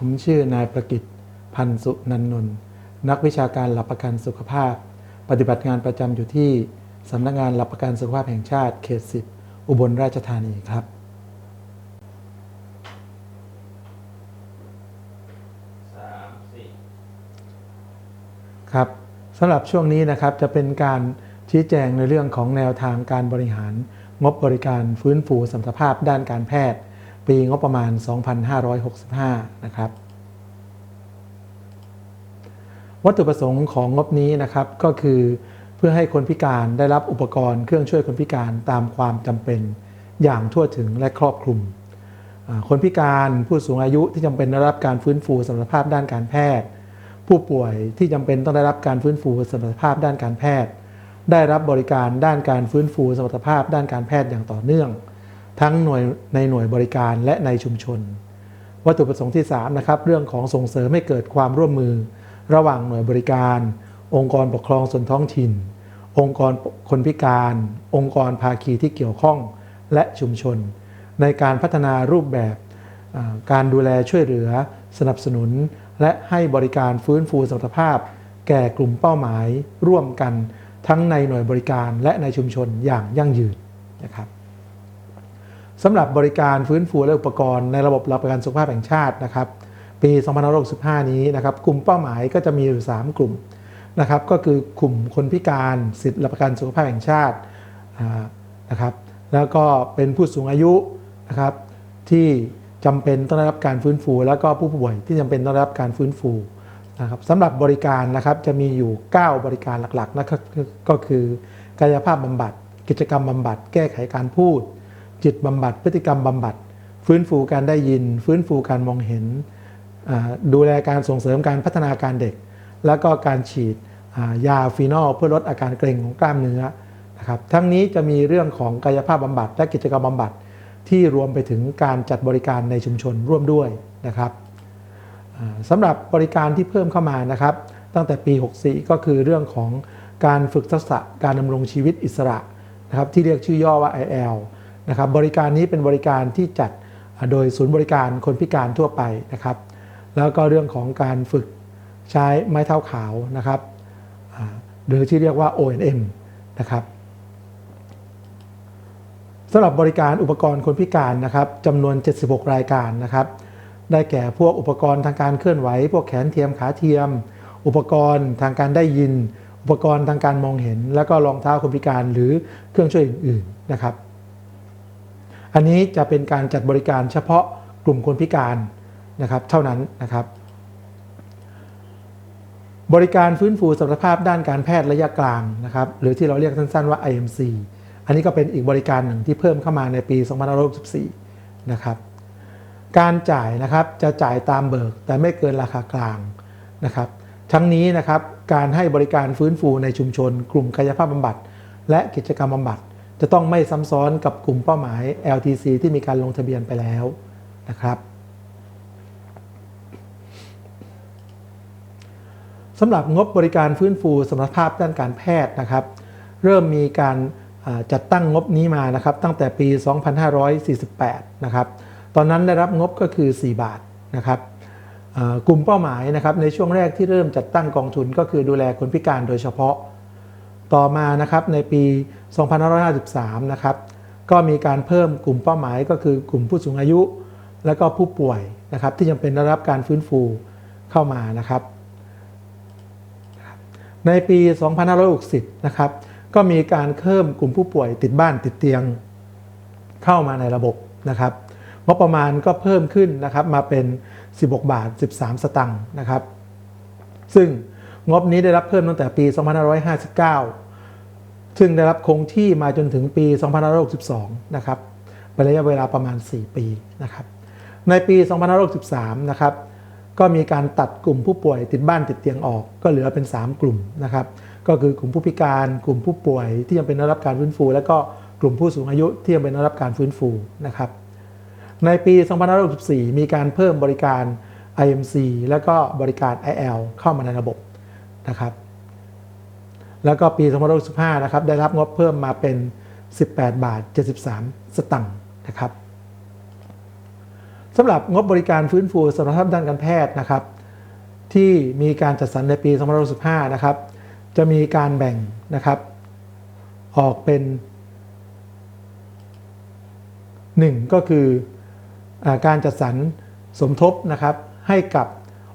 ผมชื่อนายประกิตพันสุนันนนท์นักวิชาการหลักประกันสุขภาพ ปฏิบัติงานประจำอยู่ที่สำนักงานหลักประกันสุขภาพแห่งชาติเขตสิบอุบลราชธานีครับสามสี่ครับสำหรับช่วงนี้นะครับจะเป็นการชี้แจงในเรื่องของแนวทางการบริหาร งบบริการฟื้นฟูสมรรถภาพด้านการแพทย์ ปีงบประมาณ 2565 นะครับวัตถุประสงค์ของงบนี้นะครับก็คือเพื่อให้คนพิการได้รับอุปกรณ์เครื่องช่วยคนพิการตามความจำเป็นอย่างทั่วถึงและครอบคลุม คนพิการผู้สูงอายุที่จำเป็นได้รับการฟื้นฟูสมรรถภาพด้านการแพทย์ ผู้ป่วยที่จำเป็นต้องได้รับการฟื้นฟูสมรรถภาพด้านการแพทย์ ได้รับบริการด้านการฟื้นฟูสมรรถภาพด้านการแพทย์อย่างต่อเนื่อง ทั้งหน่วยในหน่วยบริการและในชุมชน วัตถุประสงค์ที่3นะครับเรื่องของส่งเสริมให้เกิดความร่วมมือ ระหว่างหน่วยบริการ องค์กรปกครองส่วนท้องถิ่น องค์กรคนพิการ องค์กรภาคีที่เกี่ยวข้องและชุมชน ในการพัฒนารูปแบบการดูแลช่วยเหลือ สนับสนุน และให้บริการฟื้นฟูสมรรถภาพ แก่กลุ่มเป้าหมายร่วมกันทั้งในหน่วยบริการและในชุมชนอย่างยั่งยืนนะครับ สำหรับบริการฟื้นฟูและอุปกรณ์ในระบบหลักประกันสุขภาพแห่งชาตินะครับ ปี2565 นี้นะครับกลุ่มเป้าหมายก็จะมีอยู่3กลุ่มนะครับ ก็คือกลุ่มคนพิการสิทธิหลักประกันสุขภาพแห่งชาตินะครับ แล้วก็เป็นผู้สูงอายุนะครับ ที่จำเป็นต้องได้รับการฟื้นฟู แล้วก็ผู้ป่วยที่จำเป็นต้องได้รับการฟื้นฟูนะครับสำหรับบริการนะครับจะมีอยู่ 9 บริการหลักๆนะครับก็คือกายภาพบำบัด กิจกรรมบำบัด แก้ไขการพูด จิตบำบัดพฤติกรรมบำบัด ฟื้นฟูการได้ยิน ฟื้นฟูการมองเห็น ดูแลการส่งเสริมการพัฒนาการเด็ก แล้วก็การฉีดยาฟีนอลเพื่อลดอาการเกร็งของกล้ามเนื้อนะครับทั้งนี้จะมีเรื่องของกายภาพบำบัดและกิจกรรมบำบัดที่รวมไปถึงการจัดบริการในชุมชนร่วมด้วยนะครับสำหรับบริการที่เพิ่มเข้ามานะครับ ตั้งแต่ปี 64 ก็คือเรื่องของการฝึกทักษะการดำรงชีวิตอิสระนะครับที่เรียกชื่อย่อว่า IL นะครับบริการนี้เป็นบริการที่จัดโดยศูนย์บริการคนพิการทั่วไปนะครับ แล้วก็เรื่องของการฝึกใช้ไม้เท้าขาวนะครับหรือที่เรียกว่า O&M นะครับสำหรับบริการอุปกรณ์คนพิการนะครับจำนวน 76 รายการนะครับ ได้แก่พวกอุปกรณ์ทางการเคลื่อนไหว พวกแขนเทียมขาเทียม อุปกรณ์ทางการได้ยิน อุปกรณ์ทางการมองเห็น แล้วก็รองเท้าคนพิการหรือเครื่องช่วยอื่นๆนะครับ อันนี้จะเป็นการจัดบริการเฉพาะกลุ่มคนพิการนะครับเท่านั้นนะครับ บริการฟื้นฟูสมรรถภาพด้านการแพทย์ระยะกลางนะครับหรือที่เราเรียกสั้นๆว่า IMC อันนี้ก็เป็นอีกบริการหนึ่งที่เพิ่มเข้ามาในปี2564นะครับการจ่ายนะครับจะจ่ายตามเบิกแต่ไม่เกินราคากลางนะครับทั้งนี้นะครับการให้บริการฟื้นฟูในชุมชน กลุ่มกายภาพบำบัด และกิจกรรมบำบัด จะต้องไม่ซ้ำซ้อนกับกลุ่มเป้าหมาย LTC ที่มีการลงทะเบียนไปแล้วนะครับสำหรับงบบริการฟื้นฟูสมรรถภาพด้านการแพทย์นะครับ เริ่มมีการจัดตั้งงบนี้มานะครับ ตั้งแต่ปี 2548 นะครับ ตอนนั้นได้รับงบก็คือ 4 บาทนะครับกลุ่มเป้าหมายนะครับในช่วงแรกที่เริ่มจัดตั้งกองทุนก็คือดูแลคนพิการโดยเฉพาะ ต่อมานะครับในปี 2553 นะครับก็มีการเพิ่มกลุ่มเป้าหมายก็คือกลุ่มผู้สูงอายุ และก็ผู้ป่วยนะครับที่จำเป็นได้รับการฟื้นฟูเข้ามานะครับ ในปี 2560 นะครับก็มีการเพิ่มกลุ่มผู้ป่วยติดบ้านติดเตียงเข้ามาในระบบนะครับงบประมาณก็เพิ่มขึ้นนะครับมาเป็น 16 บาท 13 สตังค์นะครับ ซึ่ง งบนี้ได้รับเพิ่มตั้งแต่ปี 2559 ซึ่งได้รับคงที่มาจนถึงปี 2562 นะครับเป็นระยะเวลาประมาณ 4 ปีนะครับ ในปี 2563 นะครับ ก็มีการตัดกลุ่มผู้ป่วยติดบ้านติดเตียงออก ก็เหลือเป็น 3 กลุ่มนะครับ ก็คือกลุ่มผู้พิการ กลุ่มผู้ป่วยที่ยังเป็นได้รับการฟื้นฟู และก็กลุ่มผู้สูงอายุที่ยังเป็นได้รับการฟื้นฟูนะครับ ในปี 2564 มีการเพิ่มบริการ IMC และก็บริการ IL เข้ามาในระบบ นะครับ แล้วก็ปี2565นะครับได้รับงบเพิ่มมาเป็น 18 บาท 73 สตังค์นะครับสำหรับงบบริการฟื้นฟูสมรรถภาพด้านการแพทย์นะครับ ที่มีการจัดสรรในปี2565นะครับ จะมีการแบ่งนะครับ ออกเป็น 1 ก็คืออาการจัดสรรสมทบนะครับให้กับ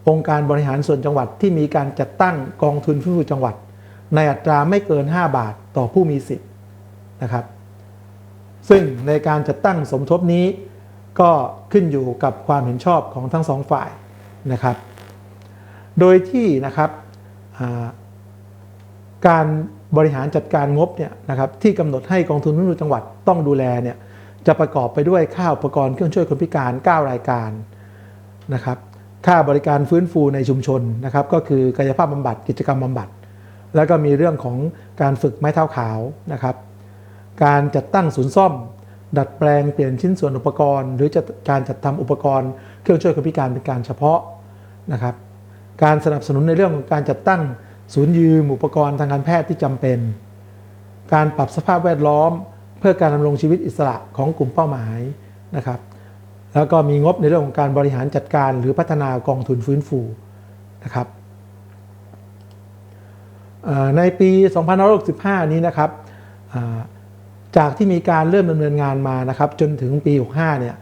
องค์การบริหารส่วนจังหวัดที่มีการจัดตั้งกองทุนฟื้นฟูจังหวัด ในอัตราไม่เกิน 5 บาทต่อผู้มีสิทธิ์นะครับ ซึ่งในการจัดตั้งสมทบนี้ก็ขึ้นอยู่กับความเห็นชอบของทั้งสองฝ่ายนะครับ โดยที่นะครับการบริหารจัดการงบเนี่ยนะครับที่กำหนดให้กองทุนฟื้นฟูจังหวัดต้องดูแลเนี่ยจะประกอบไปด้วยค่าอุปกรณ์เครื่องช่วยคนพิการ 9 รายการนะครับ ค่าบริการฟื้นฟูในชุมชนนะครับก็คือกายภาพบำบัดกิจกรรมบำบัด แล้วก็มีเรื่องของการฝึกไม้เท้าขาวนะครับ การจัดตั้งศูนย์ซ่อม ดัดแปลงเปลี่ยนชิ้นส่วนอุปกรณ์ หรือจะการจัดทำอุปกรณ์ เครื่องช่วยคนพิการเป็นการเฉพาะนะครับ การสนับสนุนในเรื่องของการจัดตั้งศูนย์ยืมอุปกรณ์ทางการแพทย์ที่จำเป็น การปรับสภาพแวดล้อม เพื่อการดำรงชีวิตอิสระของกลุ่มเป้าหมายนะครับ แล้วก็มีงบในเรื่องของการบริหารจัดการ หรือพัฒนากองทุนฟื้นฟูนะครับในปี2565 นี้นะครับจากที่มีการเริ่มดำเนินงานมานะครับ จนถึงปี 65 เนี่ย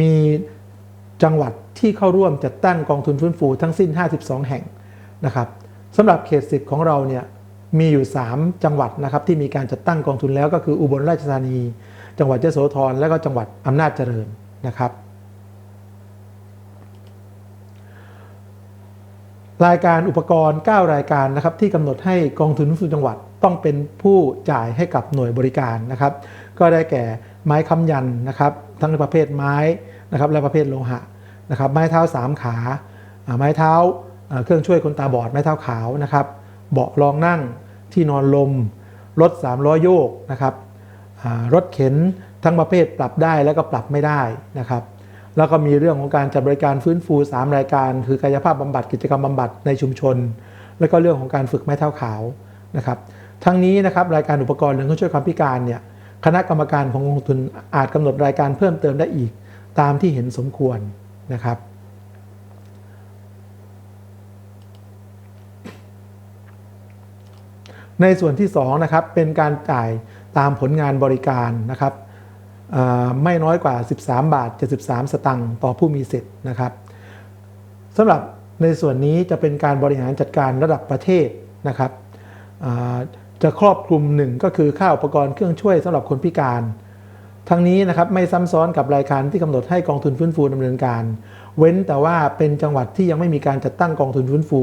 มีจังหวัดที่เข้าร่วมจัดตั้งกองทุนฟื้นฟูทั้งสิ้น 52 แห่งนะครับสำหรับเขต 10 ของเราเนี่ยมีอยู่ 3 จังหวัดนะครับที่มีการจัดตั้งกองทุนแล้วก็คืออุบลราชธานี จังหวัดยโสธรและก็จังหวัดอำนาจเจริญนะครับ รายการอุปกรณ์ 9 รายการนะครับที่กำหนดให้กองทุนฟื้นจังหวัดต้องเป็นผู้จ่ายให้กับหน่วยบริการนะครับ ก็ได้แก่ไม้ค้ำยันนะครับ ทั้งในประเภทไม้นะครับและประเภทโลหะนะครับ ไม้เท้า 3 ขาอ่าไม้เท้าเครื่องช่วยคนตาบอด ไม้เท้าขาวนะครับ เบาะรองนั่งที่นอนลม รถ3ล้อโยกนะครับรถเข็นทั้งประเภทปรับได้แล้วก็ปรับไม่ได้นะครับ แล้วก็มีเรื่องของการจัดบริการฟื้นฟู 3 รายการ คือกายภาพบำบัดกิจกรรมบำบัดในชุมชน แล้วก็เรื่องของการฝึกไม้เท้าขาวนะครับทั้งนี้นะครับรายการอุปกรณ์หรือเครื่องช่วยความพิการเนี่ยคณะกรรมการของกองทุนอาจกำหนดรายการเพิ่มเติมได้อีก ตามที่เห็นสมควรนะครับในส่วนที่2นะครับเป็นการจ่ายตามผลงานบริการนะครับ ไม่น้อยกว่า 13 บาท 73 สตังค์ต่อผู้มีสิทธิ์นะครับสำหรับในส่วนนี้จะเป็นการบริหารจัดการระดับประเทศนะครับจะครอบคลุมหนึ่งก็คือค่าอุปกรณ์เครื่องช่วยสำหรับคนพิการ ทั้งนี้นะครับไม่ซ้ำซ้อนกับรายการที่กำหนดให้กองทุนฟื้นฟูดำเนินการ เว้นแต่ว่าเป็นจังหวัดที่ยังไม่มีการจัดตั้งกองทุนฟื้นฟู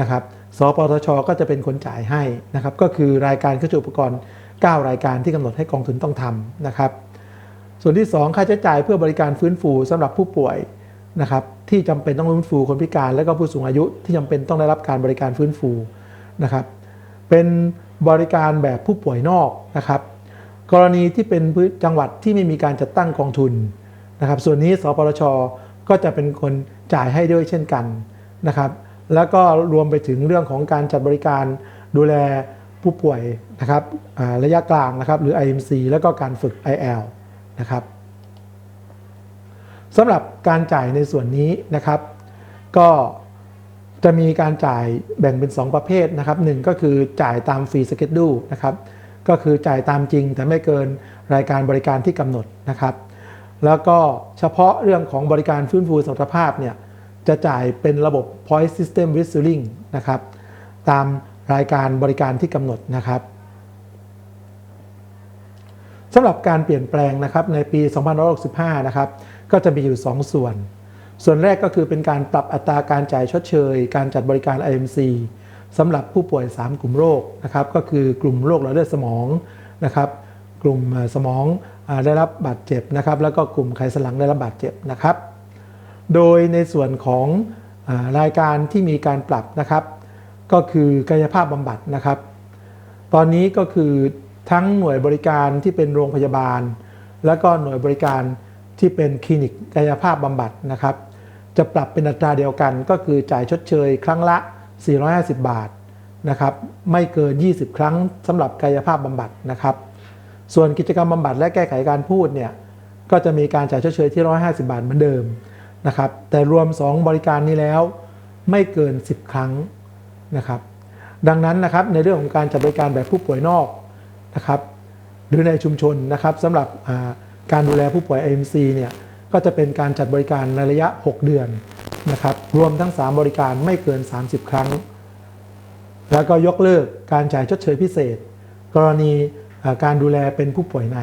นะครับสปทช ก็จะเป็นคนจ่ายให้นะครับก็คือรายการเครื่องช่วยอุปกรณ์ 9 รายการที่กำหนดให้กองทุนต้องทำนะครับ ส่วนที่ 2 ค่าใช้จ่ายเพื่อบริการฟื้นฟูสำหรับผู้ป่วยนะครับที่จำเป็นต้องฟื้นฟูคนพิการ และก็ผู้สูงอายุที่จำเป็นต้องได้รับการบริการฟื้นฟูนะครับเป็นบริการแบบผู้ป่วยนอกนะครับ กรณีที่เป็นจังหวัดที่ไม่มีการจัดตั้งกองทุนนะครับ ส่วนนี้สปทชก็จะเป็นคนจ่ายให้ด้วยเช่นกันนะครับ แล้วก็รวมไปถึงเรื่องของการจัดบริการดูแลผู้ป่วยนะครับระยะกลางนะครับหรือ IMC แล้วก็การฝึก IL นะครับสำหรับการจ่ายในส่วนนี้นะครับ ก็จะมีการจ่ายแบ่งเป็น 2 ประเภทนะครับหนึ่งก็คือจ่ายตามฟรีสเก็ตดูนะครับก็คือจ่ายตามจริงแต่ไม่เกินรายการบริการที่กำหนดนะครับ แล้วก็เฉพาะเรื่องของบริการฟื้นฟูสมรรถภาพเนี่ยจะจ่ายเป็นระบบ point system whistling นะครับตามรายการบริการที่กำหนดนะครับ สำหรับการเปลี่ยนแปลงนะครับในปี 2565 นะครับ ก็จะมีอยู่ 2 ส่วน ส่วนแรกก็คือเป็นการปรับอัตราการจ่ายชดเชย การจัดบริการ IMC สำหรับผู้ป่วย 3 กลุ่มโรคนะครับ ก็คือกลุ่มโรคหลอดเลือดสมองนะครับ กลุ่มสมองได้รับบาดเจ็บนะครับ แล้วก็กลุ่มไขสันหลังได้รับบาดเจ็บนะครับ โดยในส่วนของรายการที่มีการปรับนะครับ ก็คือกายภาพบำบัดนะครับ ตอนนี้ก็คือ ทั้งหน่วยบริการที่เป็นโรงพยาบาล และก็หน่วยบริการที่เป็นคลินิกกายภาพบำบัดนะครับ จะปรับเป็นอัตราเดียวกันก็คือจ่ายชดเชยครั้งละ 450 บาทนะครับไม่เกิน 20 ครั้งสำหรับกายภาพบำบัดนะครับ ส่วนกิจกรรมบำบัดและแก้ไขการพูดเนี่ยก็จะมีการจ่ายชดเชยที่ 150 บาทเหมือนเดิมนะครับแต่รวม 2 บริการนี้แล้วไม่เกิน 10 ครั้งนะครับดังนั้นนะครับในเรื่องของการจัดบริการแบบผู้ป่วยนอก นะครับหรือในชุมชนนะครับสำหรับการดูแลผู้ป่วย IMC เนี่ยก็จะเป็นการจัดบริการในระยะ 6 เดือนนะครับรวมทั้ง 3 บริการไม่เกิน 30 ครั้ง แล้วก็ยกเลิกการจ่ายชดเชยพิเศษ กรณีการดูแลเป็นผู้ป่วยใน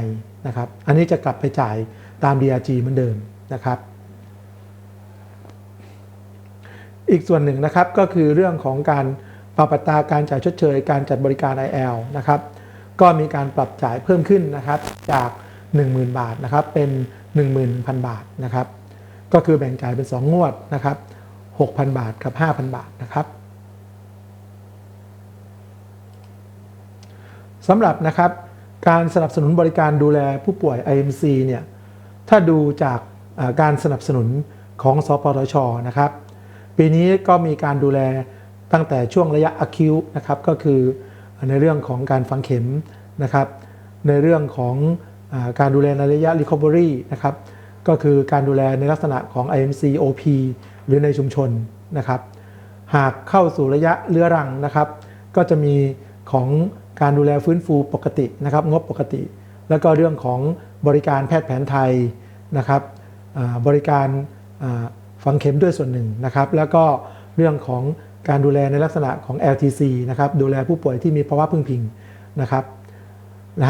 นะครับ อันนี้จะกลับไปจ่ายตาม DRG เหมือนเดิมนะครับ อีกส่วนหนึ่งนะครับก็คือเรื่องของการปรับอัตราการจ่ายชดเชย การจัดบริการ IL นะครับ ก็มีการปรับจ่ายเพิ่มขึ้นนะครับจาก 10,000 บาทนะครับเป็น11,000 บาทนะครับ ก็คือแบ่งจ่ายเป็น 2 งวดนะครับ 6,000 บาทกับ 5,000 บาทนะครับสำหรับนะครับการสนับสนุนบริการดูแลผู้ป่วย IMC เนี่ยถ้าดูจากการสนับสนุนของสปทชนะครับ ปีนี้ก็มีการดูแลตั้งแต่ช่วงระยะ acute นะครับก็คือ ในเรื่องของการฝังเข็มนะครับ ในเรื่องของอการดูแลในระยะ recovery นะครับ ก็คือการดูแลในลักษณะของ IMC OP หรือในชุมชนนะครับ หากเข้าสู่ระยะเรื้อรังนะครับ ก็จะมีของการดูแลฟื้นฟูปกตินะครับ งบปกติ แล้วก็เรื่องของบริการแพทย์แผนไทยนะครับบริการฝังเข็มด้วยส่วนหนึ่งนะครับ แล้วก็เรื่องของ การดูแลในลักษณะของ LTC นะครับดูแลผู้ป่วยที่มีภาวะพึ่งพิงนะครับ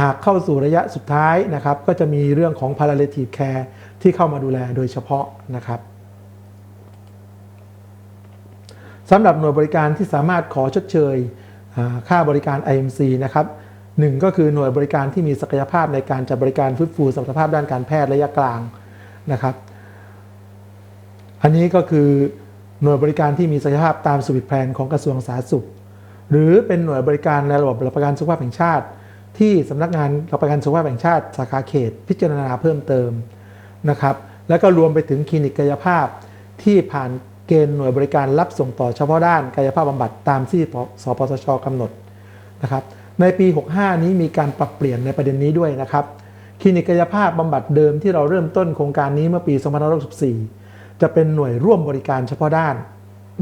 หากเข้าสู่ระยะสุดท้ายนะครับ ก็จะมีเรื่องของ palliative care ที่เข้ามาดูแลโดยเฉพาะนะครับสำหรับหน่วยบริการที่สามารถขอชดเชยค่าบริการ IMC นะครับหนึ่งก็คือหน่วยบริการที่มีศักยภาพในการจัดบริการฟื้นฟูสมรรถภาพด้านการแพทย์ระยะกลางนะครับ อันนี้ก็คือ หน่วยบริการที่มีศักยภาพตามสวิตแพลนของกระทรวงสาธารณสุข หรือเป็นหน่วยบริการในระบบหลักประกันสุขภาพแห่งชาติ ที่สำนักงานหลักประกันสุขภาพแห่งชาติ สาขาเขต พิจารณาเพิ่มเติมนะครับแล้วก็รวมไปถึงคลินิกกายภาพ ที่ผ่านเกณฑ์หน่วยบริการรับส่งต่อเฉพาะด้านกายภาพบำบัดตามที่สปสชกำหนดนะครับในปี 65 นี้มีการปรับเปลี่ยนในประเด็นนี้ด้วยนะครับคลินิกกายภาพบำบัดเดิมที่เราเริ่มต้นโครงการนี้เมื่อปี 2564 จะเป็นหน่วยร่วมบริการเฉพาะด้าน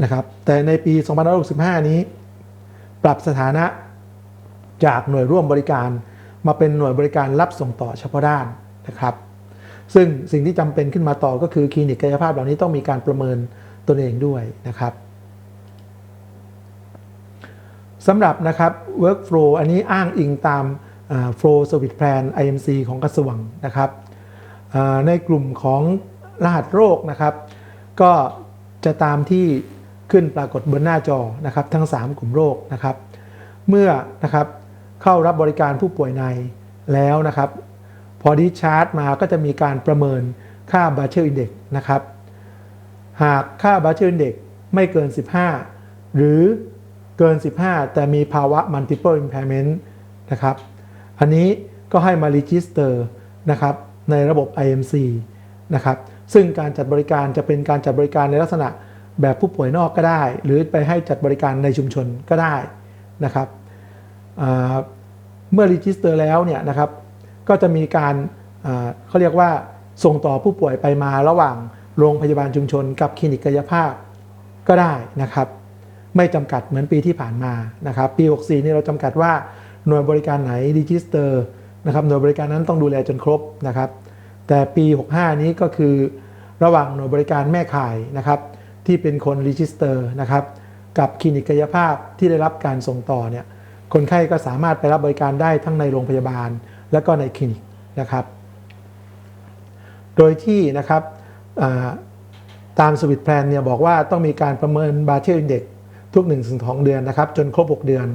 นะครับ แต่ในปี 2565 นี้ ปรับสถานะจากหน่วยร่วมบริการมาเป็นหน่วยบริการรับส่งต่อเฉพาะด้านนะครับ ซึ่งสิ่งที่จำเป็นขึ้นมาต่อก็คือคลินิกกายภาพเหล่านี้ต้องมีการประเมินตนเองด้วยนะครับสำหรับนะครับ workflow อันนี้อ้างอิงตาม flow service plan IMC ของกระทรวงนะครับในกลุ่มของ รหัสโรคนะครับ ก็จะตามที่ขึ้นปรากฏบนหน้าจอนะครับ ทั้ง 3 กลุ่มโรคนะครับ เมื่อนะครับเข้ารับบริการผู้ป่วยในแล้วนะครับ พอดิชาร์จมาก็จะมีการประเมินค่าบาเชอร์อินเด็กนะครับ หากค่าบาเชอร์อินเด็กไม่เกิน 15 หรือเกิน 15 แต่มีภาวะ multiple impairment นะครับ อันนี้ก็ให้มา register นะครับในระบบ IMC นะครับ ซึ่งการจัดบริการจะเป็นการจัดบริการในลักษณะแบบผู้ป่วยนอกก็ได้ หรือไปให้จัดบริการในชุมชนก็ได้นะครับเมื่อ register แล้วเนี่ยนะครับก็จะมีการเขาเรียกว่าส่งต่อผู้ป่วยไปมาระหว่างโรงพยาบาลชุมชน กับคลินิกกายภาพก็ได้นะครับ ไม่จำกัดเหมือนปีที่ผ่านมานะครับปี 64 นี่เราจำกัดว่าหน่วยบริการไหนรีจิสเตอร์นะครับหน่วยบริการนั้นต้องดูแลจนครบนะครับ แต่ปี 65 นี้ก็คือระหว่างหน่วยบริการแม่ข่ายนะครับที่เป็นคนรีจิสเตอร์นะครับกับคลินิกกายภาพที่ได้รับการส่งต่อเนี่ยคนไข้ก็สามารถไปรับบริการได้ทั้งในโรงพยาบาล และก็ในคลินิกนะครับ โดยที่นะครับตามสวิตแพลนเนี่ยบอกว่าต้องมีการประเมินบาเชอร์อินเด็กทุก1นถึง2เดือนนะครับ จนครบ 6 เดือน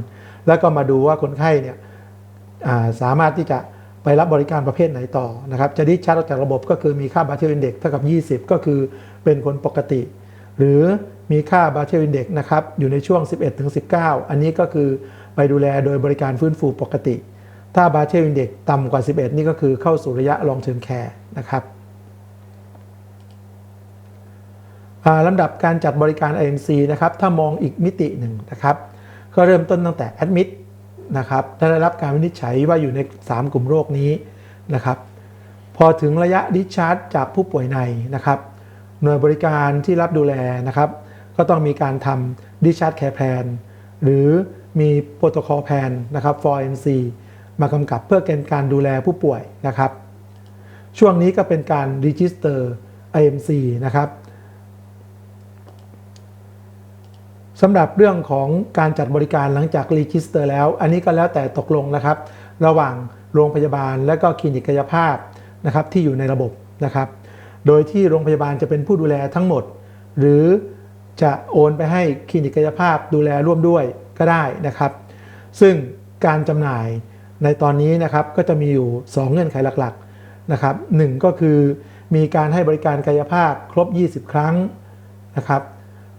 แล้วก็มาดูว่าคนไข้เนี่ยาสามารถที่จะ ไปรับบริการประเภทไหนต่อนะครับ จะดิชาร์จออกจากระบบก็คือมีค่าบาเชอร์อินเด็กเท่ากับ 20 ก็คือเป็นคนปกติ หรือมีค่าบาเชอร์อินเด็กนะครับอยู่ในช่วง 11ถึง19 อันนี้ก็คือไปดูแลโดยบริการฟื้นฟูปกติ ถ้าบาเชอร์อินเด็กต่ำกว่า 11 นี่ก็คือเข้าสู่ระยะลองเทอมแคร์นะครับลำดับการจัดบริการ IMC นะครับ ถ้ามองอีกมิติหนึ่งนะครับ ก็เริ่มต้นตั้งแต่ Admit นะครับถ้าได้รับการวินิจฉัยว่าอยู่ใน 3 กลุ่มโรคนี้นะครับ พอถึงระยะดิชาร์จจากผู้ป่วยในนะครับ หน่วยบริการที่รับดูแลนะครับ ก็ต้องมีการทำดิชาร์จแคร์แพนหรือมีโปรโตคอลแพนนะครับ for NC มากำกับเพื่อเกณฑ์การดูแลผู้ป่วยนะครับ ช่วงนี้ก็เป็นการ register IMC นะครับ สำหรับเรื่องของการจัดบริการหลังจากรีจิสเตอร์แล้ว อันนี้ก็แล้วแต่ตกลงนะครับ ระหว่างโรงพยาบาลและก็คลินิกกายภาพนะครับที่อยู่ในระบบนะครับ โดยที่โรงพยาบาลจะเป็นผู้ดูแลทั้งหมด หรือจะโอนไปให้คลินิกกายภาพดูแลร่วมด้วยก็ได้นะครับ ซึ่งการจำหน่ายในตอนนี้นะครับก็จะมีอยู่ 2 เงื่อนไขหลักๆนะครับหนึ่งก็คือมีการให้บริการกายภาพครบ 20 ครั้งนะครับ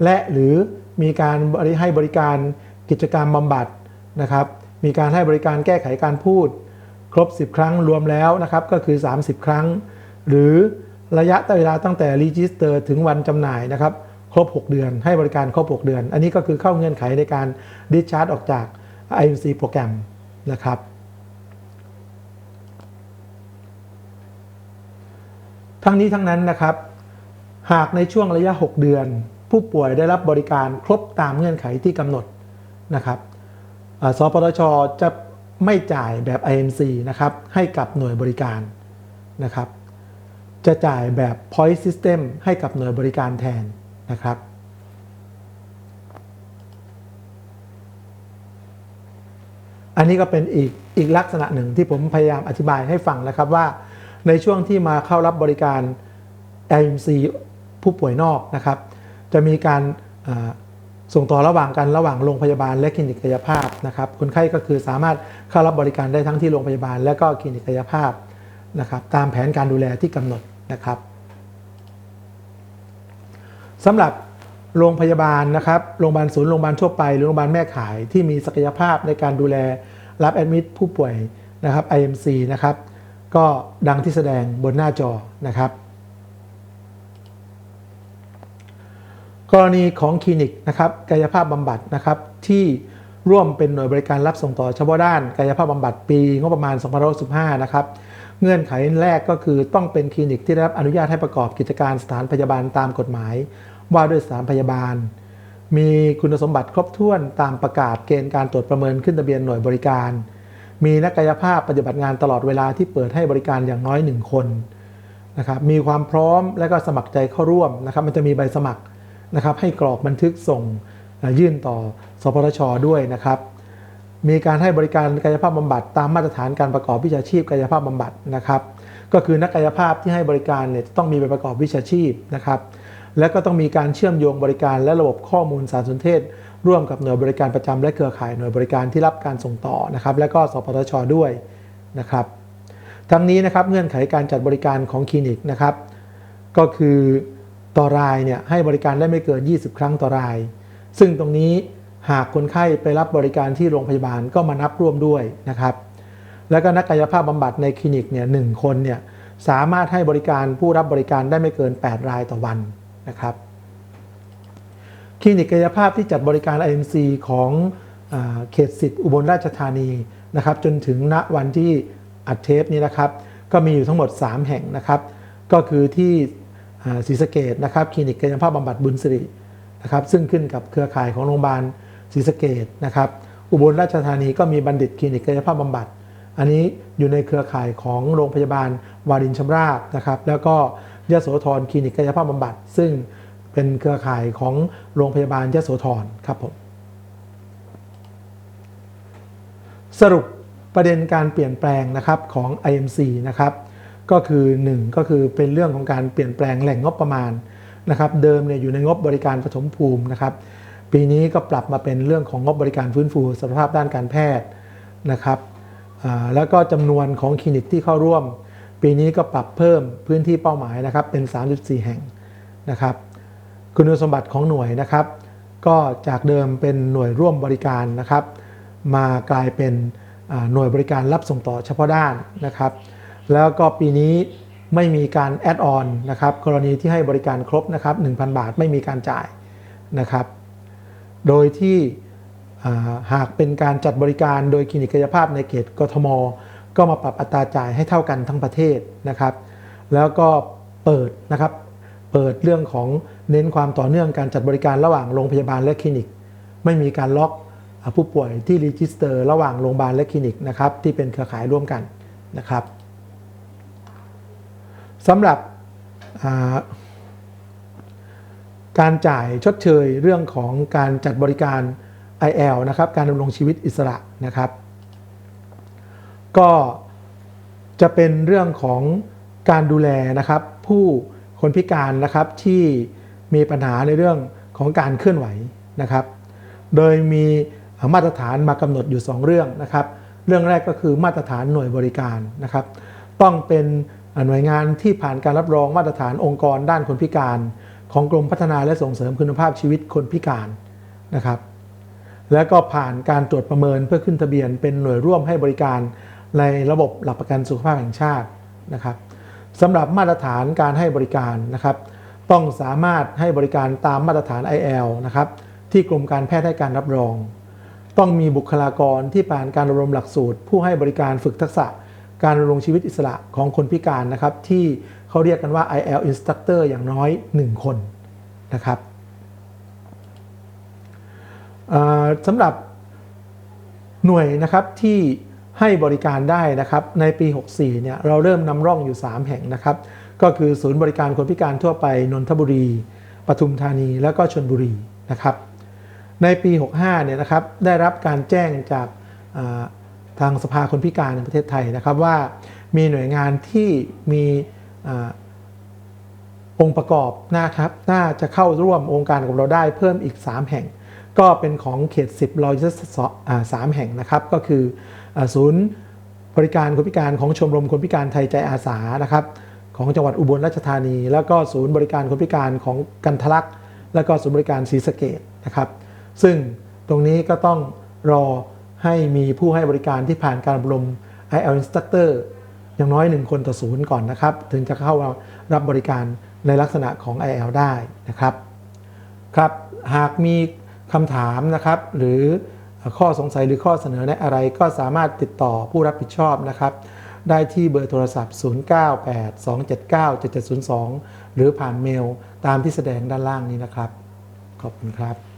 และหรือ มีการให้บริการกิจกรรมบำบัดนะครับ มีการให้บริการแก้ไขการพูด ครบ 10 ครั้งรวมแล้วนะครับก็คือ 30 ครั้ง หรือระยะเวลาตั้งแต่รีจิสเตอร์ถึงวันจำหน่ายนะครับ ครบ 6 เดือน ให้บริการครบ 6 เดือน อันนี้ก็คือเข้าเงื่อนไขในการดิชาร์จออกจาก IMC โปรแกรมนะครับทั้งนี้ทั้งนั้นนะครับ หากในช่วงระยะ 6 เดือน ผู้ป่วยได้รับบริการครบตามเงื่อนไขที่กำหนดนะครับสปตชจะไม่จ่ายแบบ IMC นะครับให้กับหน่วยบริการนะครับ จะจ่ายแบบ point system ให้กับหน่วยบริการแทนนะครับอันนี้ก็เป็นอีกอีกลักษณะหนึ่งที่ผมพยายามอธิบายให้ฟังนะครับว่า ในช่วงที่มาเข้ารับบริการ IMC ผู้ป่วยนอกนะครับ จะมีการส่งต่อระหว่างกันระหว่างโรงพยาบาลและคลินิกกายภาพนะครับคนไข้ก็คือสามารถเข้ารับบริการได้ทั้งที่โรงพยาบาล และก็คลินิกกายภาพนะครับตามแผนการดูแลที่กำหนดนะครับสำหรับโรงพยาบาลนะครับโรงพยาบาลศูนย์โรงพยาบาลทั่วไปหรือโรงพยาบาลแม่ขายที่มีศักยภาพในการดูแลรับแอดมิดผู้ป่วยนะครับ IMC นะครับก็ดังที่แสดงบนหน้าจอนะครับ กรณีของคลินิกนะครับกายภาพบำบัดนะครับที่ร่วมเป็นหน่วยบริการรับส่งต่อเฉพาะด้านกายภาพบำบัดปีงบประมาณ2565นะครับเงื่อนไขแรกก็คือต้องเป็นคลินิกที่ได้รับอนุญาตให้ประกอบกิจการสถานพยาบาลตามกฎหมาย ว่าด้วยสถานพยาบาล มีคุณสมบัติครบถ้วนตามประกาศเกณฑ์การตรวจประเมินขึ้นทะเบียนหน่วยบริการ มีนักกายภาพปฏิบัติงานตลอดเวลาที่เปิดให้บริการอย่างน้อย 1 คนนะครับมีความพร้อมและก็สมัครใจเข้าร่วมนะครับมันจะมีใบสมัคร นะครับให้กรอกบันทึกส่งยื่นต่อสปทชด้วยนะครับ มีการให้บริการกายภาพบำบัดตามมาตรฐานการประกอบวิชาชีพกายภาพบำบัดนะครับ ก็คือนักกายภาพที่ให้บริการเนี่ยต้องมีใบประกอบวิชาชีพนะครับ และก็ต้องมีการเชื่อมโยงบริการและระบบข้อมูลสารสนเทศ ร่วมกับหน่วยบริการประจำและเครือข่ายหน่วยบริการที่รับการส่งต่อนะครับ และก็สปทชด้วยนะครับทั้งนี้นะครับเงื่อนไขการจัดบริการของคลินิกนะครับ ก็คือ ต่อรายเนี่ยให้บริการได้ไม่เกิน 20 ครั้งต่อราย ซึ่งตรงนี้หากคนไข้ไปรับบริการที่โรงพยาบาลก็มานับร่วมด้วยนะครับ แล้วก็นักกายภาพบำบัดในคลินิกเนี่ยหนึ่งคนเนี่ยสามารถให้บริการผู้รับบริการได้ไม่เกิน 8 รายต่อวันนะครับคลินิกกายภาพที่จัดบริการ IMC ของอเขตสิทธิ์อุบลราชธานีนะครับจนถึงณวันที่อัดเทปนี้นะครับ ก็มีอยู่ทั้งหมด 3 แห่งนะครับ ก็คือที่ ศรีสะเกดนะครับคลินิกกายภาพบำบัดบุญสิรินะครับซึ่งขึ้นกับเครือข่ายของโรงพยาบาลศรีสะเกดนะครับอุบลราชธานีก็มีบัณฑิตคลินิกกายภาพบำบัด อันนี้อยู่ในเครือข่ายของโรงพยาบาลวารินชำราบนะครับแล้วก็ยโสธรคลินิกกายภาพบำบัด ซึ่งเป็นเครือข่ายของโรงพยาบาลยโสธรครับผมสรุปประเด็นการเปลี่ยนแปลงนะครับของ IMC นะครับ ก็คือ1ก็คือเป็นเรื่องของการเปลี่ยนแปลงแหล่งงบประมาณนะครับเดิมเนี่ยอยู่ในงบบริการปฐมภูมินะครับปีนี้ก็ปรับมาเป็นเรื่องของงบบริการฟื้นฟูสภาพด้านการแพทย์นะครับแล้วก็จำนวนของคลินิกที่เข้าร่วม ปีนี้ก็ปรับเพิ่มพื้นที่เป้าหมายนะครับเป็น 34 แห่งนะครับคุณสมบัติของหน่วยนะครับ ก็จากเดิมเป็นหน่วยร่วมบริการนะครับ มากลายเป็นหน่วยบริการรับส่งต่อเฉพาะด้านนะครับ แล้วก็ปีนี้ไม่มีการแอดออนนะครับกรณีที่ให้บริการครบนะครับ1,000 บาทไม่มีการจ่ายนะครับ โดยที่หากเป็นการจัดบริการโดยคลินิกกายภาพในเขตกทม ก็มาปรับอัตราจ่ายให้เท่ากันทั้งประเทศนะครับ แล้วก็เปิดนะครับเปิดเรื่องของเน้นความต่อเนื่องการจัดบริการระหว่างโรงพยาบาลและคลินิก ไม่มีการล็อกผู้ป่วยที่รีจิสเตอร์ ระหว่างโรงพยาบาลและคลินิกนะครับที่เป็นเครือข่ายร่วมกันนะครับ สำหรับการจ่ายชดเชยเรื่องของการจัดบริการ IL นะครับ การดำรงชีวิตอิสระนะครับ ก็จะเป็นเรื่องของการดูแลนะครับ ผู้คนพิการนะครับที่มีปัญหาในเรื่องของการเคลื่อนไหวนะครับ โดยมีมาตรฐานมากำหนดอยู่ 2 เรื่องนะครับ เรื่องแรกก็คือมาตรฐานหน่วยบริการนะครับ ต้องเป็น หน่วยงานที่ผ่านการรับรองมาตรฐานองค์กรด้านคนพิการ ของกรมพัฒนาและส่งเสริมคุณภาพชีวิตคนพิการนะครับ แล้วก็ผ่านการตรวจประเมินเพื่อขึ้นทะเบียนเป็นหน่วยร่วมให้บริการในระบบหลักประกันสุขภาพแห่งชาตินะครับสำหรับมาตรฐานการให้บริการนะครับ ต้องสามารถให้บริการตามมาตรฐาน IL นะครับที่กรมการแพทย์ให้การรับรอง ต้องมีบุคลากรที่ผ่านการอบรมหลักสูตร ผู้ให้บริการฝึกทักษะ การดำรงชีวิตอิสระของคนพิการนะครับ ที่เขาเรียกกันว่า IL Instructor อย่างน้อย 1 คนนะครับสำหรับหน่วยนะครับที่ให้บริการได้นะครับในปี 64 เนี่ยเราเริ่มนำร่องอยู่ 3 แห่งนะครับ ก็คือศูนย์บริการคนพิการทั่วไปนนทบุรี ปทุมธานีและก็ชนบุรีนะครับ ในปี 65 เนี่ยนะครับได้รับการแจ้งจาก ทางสภาคนพิการในประเทศไทยนะครับว่ามีหน่วยงานที่มีอองค์ประกอบนะครับน่าจะเข้าร่วมองค์การกับเราได้เพิ่มอีก 3 แห่ง ก็เป็นของเขต 10เราจะสามแห่งนะครับ ก็คือศูนย์บริการคนพิการของชมรมคนพิการไทยใจอาสานะครับของจังหวัดอุบลราชธานี แล้วก็ศูนย์บริการคนพิการของกันทะลักแล้วก็ศูนย์บริการศรีสะเกดนะครับ ซึ่งตรงนี้ก็ต้องรอ ให้มีผู้ให้บริการที่ผ่านการอบรม IL Instructor อย่างน้อย 1 คนต่อศูนย์ก่อนนะครับ ถึงจะเข้ารับบริการในลักษณะของ IL ได้นะครับครับ หากมีคำถามนะครับ หรือข้อสงสัยหรือข้อเสนอแนะอะไรก็สามารถติดต่อผู้รับผิดชอบนะครับ ได้ที่เบอร์โทรศัพท์ 0982797702 หรือผ่านเมลตามที่แสดงด้านล่างนี้นะครับ ขอบคุณครับ